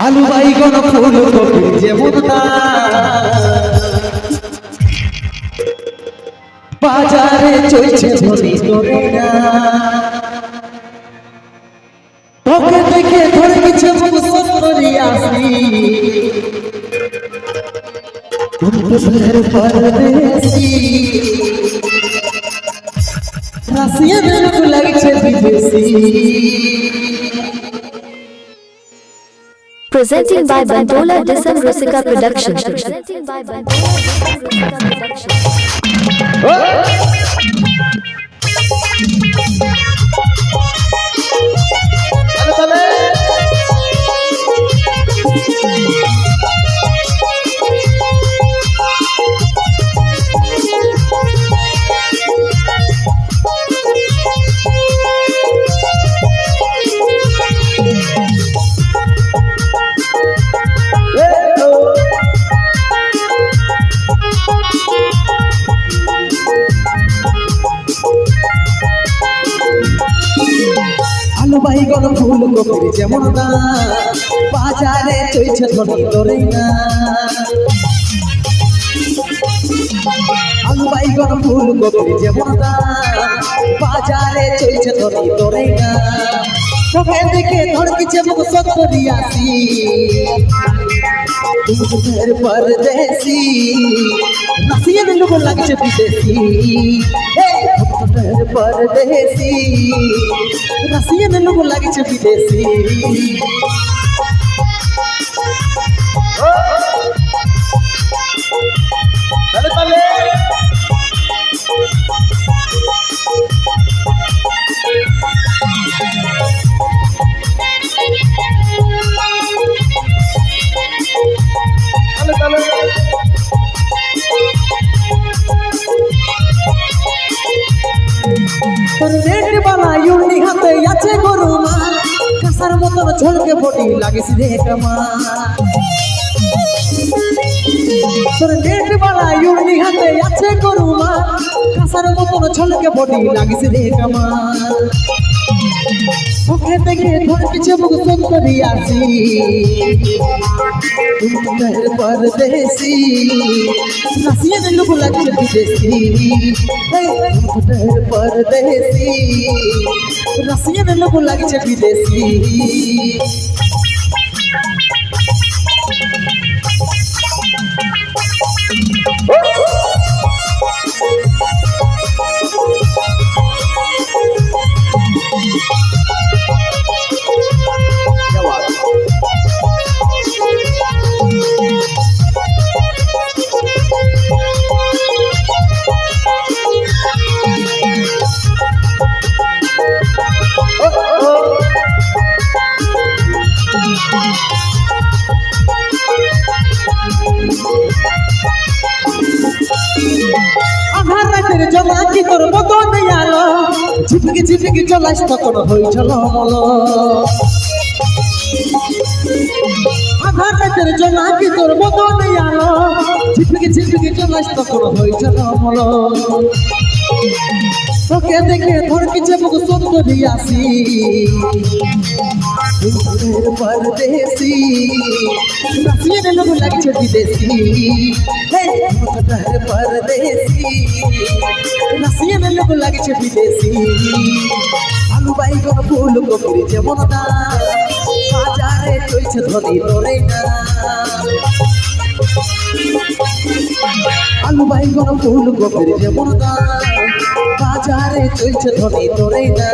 আলু বাইগন ফুলকপি যেমন দাম বাজারে চলছে ধনী করে না তোকে দেখে ধরে গেছে আসি পরদেশি। রাশিয়া লাগছে বিদেশি। Presenting by Bandola Disam Rusika Production. Presenting by Bandola Disam Rusika Production. বাইগন ফুল কপির যেমন দাম বাজারে চলছে ধনী করে না। আলু বাইগন ফুল কপির যেমন দাম বাজারে চলছে ধনী করে না। চোখে দেখে ধড়কিছে মুখ সত্তরি আসি। তুমদের পরদেশি নাসিয়ে লোক লাগছে বিদেশি। তুমদের পরদেশি। নাসিয়ে লোক লাগছে বিদেশি। রেড বালা ইউনি হাতে আছে গরু মা। কাসার মতন ঝলকে বডি লাগিস রে কামা তোর রেড বালা ইউনি হাতে আছে গরু মা। কাসার মতন ঝলকে বডি লাগিস রে কামা ওকে দেখে ধর পিছে মুখ সুন্দরী আসি। তুমদের পরদেশি। নাসিয়ে লোক লাগছে বিদেশি তুমদের পরদেশি। নাসিয়ে লোক লাগছে বিদেশি আধার রাতের জমা কি তোর মতন আলো ঝিপকি ঝিপকি চলাস তখন হয়েছিল মল। আধার রাতের জমা কি তোর মতন আলো ঝিপকি ঝিপকি চলাস তখন হয়েছিল মল। তোকে দেখে ধর কিছু মুখ সুন্দরী আসি। তুমদের পরদেশি নাসিয়ে লোক লাগছে বিদেশি। তুমদের পরদেশি নাসিয়ে লোক লাগছে বিদেশি। আলু বাইগন ফুল, কপির যেমন দাম বাজারে চলছে ধনী ধরে না। আলু বাইগন ফুল, কপির যেমন দাম বাজারে চলছে ধরে না।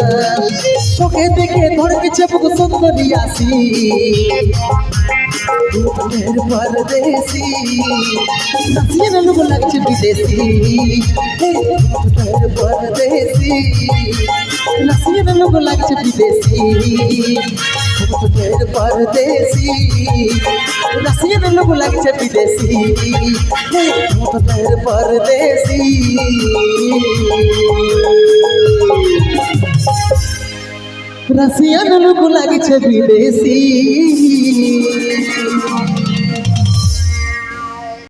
তোকে দেখে ধরে কিছু মুখ সুন্দরী আসি। তুমদের পরদেশি নাসিয়ে লোক লাগছে বিদেশি। তুমদের পরদেশি নাসিয়ে লোক লাগছে বিদেশি। তুমদের পরদেশি নাসিয়ে লোক লাগছে বিদেশি তুমদের পরদেশি রাশিয়ান লোক লাগছে বিদেশি